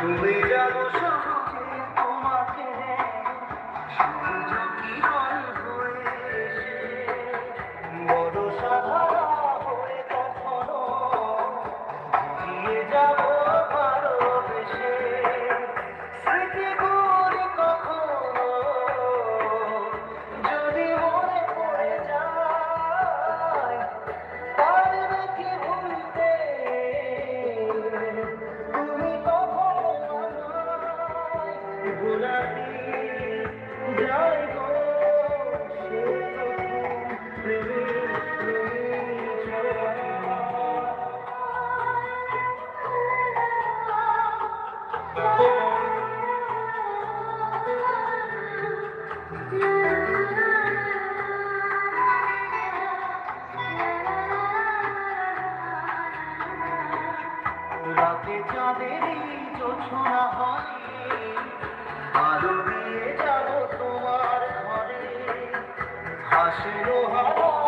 Believe. হাওয়া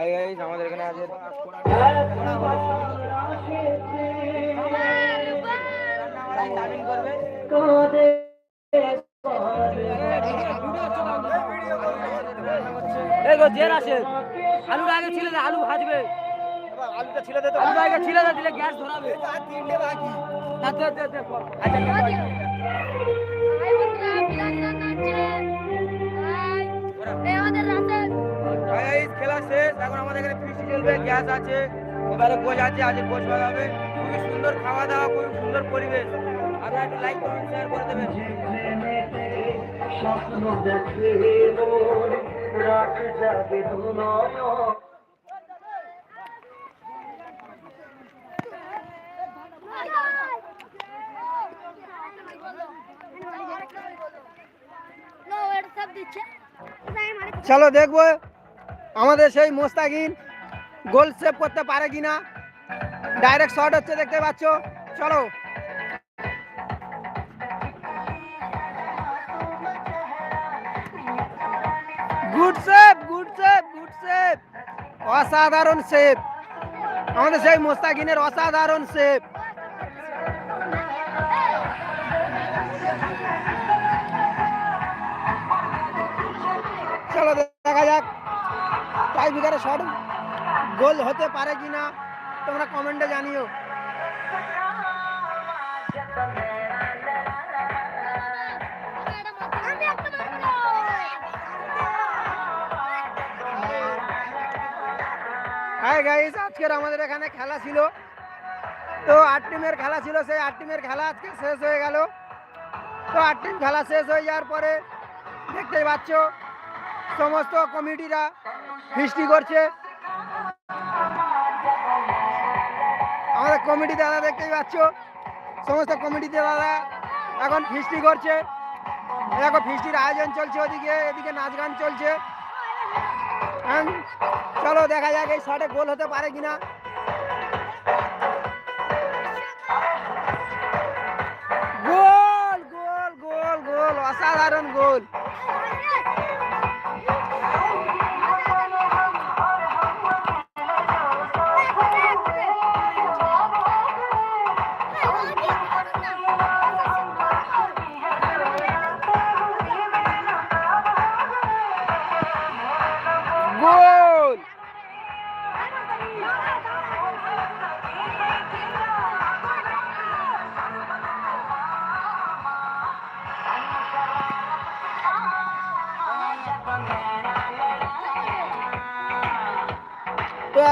hi guys, আমাদের এখানে আছে তামিল করবে এই গো জের আসে আলু আগে ছিলে আলু ভাজবে। আলুটা ছিলে আলু আগে ছিলে দে, দিলে গ্যাস ধরাবে। তিনটে বাকি দে আচ্ছা এখন আমাদের এখানে গ্যাস আছে এবারে কোচ আছে আজ কোচ বানাবে খুবই সুন্দর খাওয়া দাওয়া খুবই সুন্দর পরিবেশ একটু লাইক মন চলো দেখব আমাদের সেই মোস্তাকিন গোল সেভ করতে পারে কিনা ডাইরেক্ট শট হচ্ছে, দেখতে পাচ্ছ। চলো। Good save good save good save অসাধারণ সেভ আমাদের সেই মোস্তাকিনের অসাধারণ সেভ টাই বিঘারে শট গোল হতে পারে কিনা তোমরা কমেন্টে জানিও। আজকের আমাদের এখানে খেলা ছিল। তো আট টিমের খেলা ছিল, সেই আট টিমের খেলা আজকে শেষ হয়ে গেল। তো আট টিম খেলা শেষ হয়ে যাওয়ার পরে দেখতেই পাচ্ছ, সমস্ত কমিটিরা ফিস্টি করছে। আমাদের কমিটি দাদা দেখতেই পাচ্ছ। সমস্ত কমিটি দাদা এখন ফিস্টি করছে। দেখো ফিস্টির আয়োজন চলছে ওদিকে, এদিকে নাচ গান চলছে। চলো দেখা যাক এই শটে গোল হতে পারে কিনা।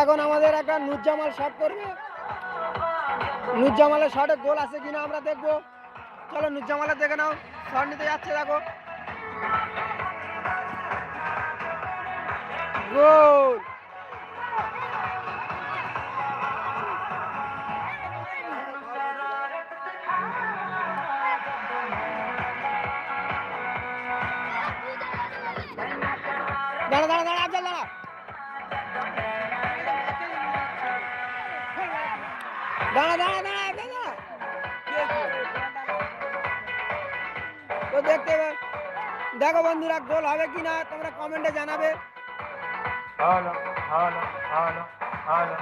এখন আমাদের একটা নুজ্জামাল শট করবে। নুজ্জামালের শটে গোল আছে কিনা আমরা দেখব। চলো নুজ্জামালের দেখে নাও শট নিতে যাচ্ছে, দেখো। গোল দাঁড়া দাঁড়া দাঁড়া দাঁড়া। তো দেখতে দেখো বন্ধুরা গোল হবে কিনা তোমরা কমেন্টে জানাবে। Hello hello hello hello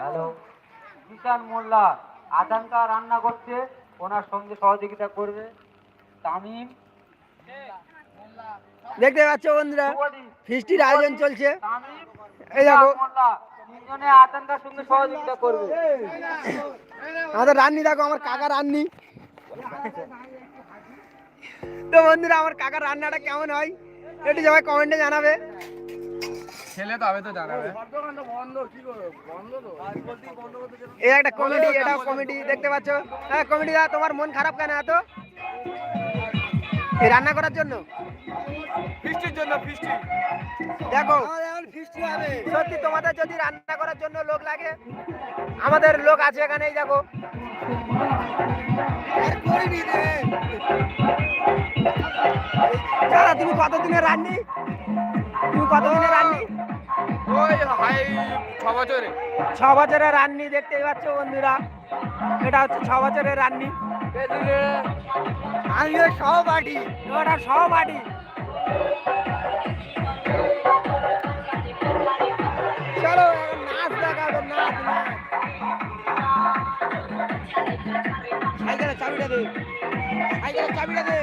hello Kishan Molla আজাঙ্কা রান্না করছে ওনার সঙ্গে সহযোগিতা করবে। তামিম। দেখতে পাচ্ছ বন্ধুরা ফিস্টির আয়োজন চলছে। তামিম। এই দেখো। আমাদের রান্নি দেখো আমার কাকা রান্নি। তো বন্ধুরা আমার কাকার রান্নাটা কেমন হয়? একটু সবাই কমেন্টে জানাবে। ছেলে তবে তো জানাবে। এই একটা কমেডি এটাও কমেডি দেখতে পাচ্ছ। হ্যাঁ কমেডি দা তোমার মন খারাপ কেন এত? রান্না করার জন্য? ফিস্টির জন্য ফিস্টি। দেখো সত্যি তোমাদের যদি রান্না করার জন্য লোক লাগে আমাদের লোক আছে এখানে এই দেখো দাদা তুমি কতদিনের রান্নি? তুমি কতদিনের রান্নি? ওই হাই ছ বছরে ছ বছরের রান্নি দেখতেই পাচ্ছ বন্ধুরা। এটা হচ্ছে ছ বছরের রান্নি। আমি সহপাঠী ওটা সহপাঠী চলো নাচ দেখাবে নাচ নাচ। সাইকেলের চাবিটা দে। সাইকেলের চাবিটা দে।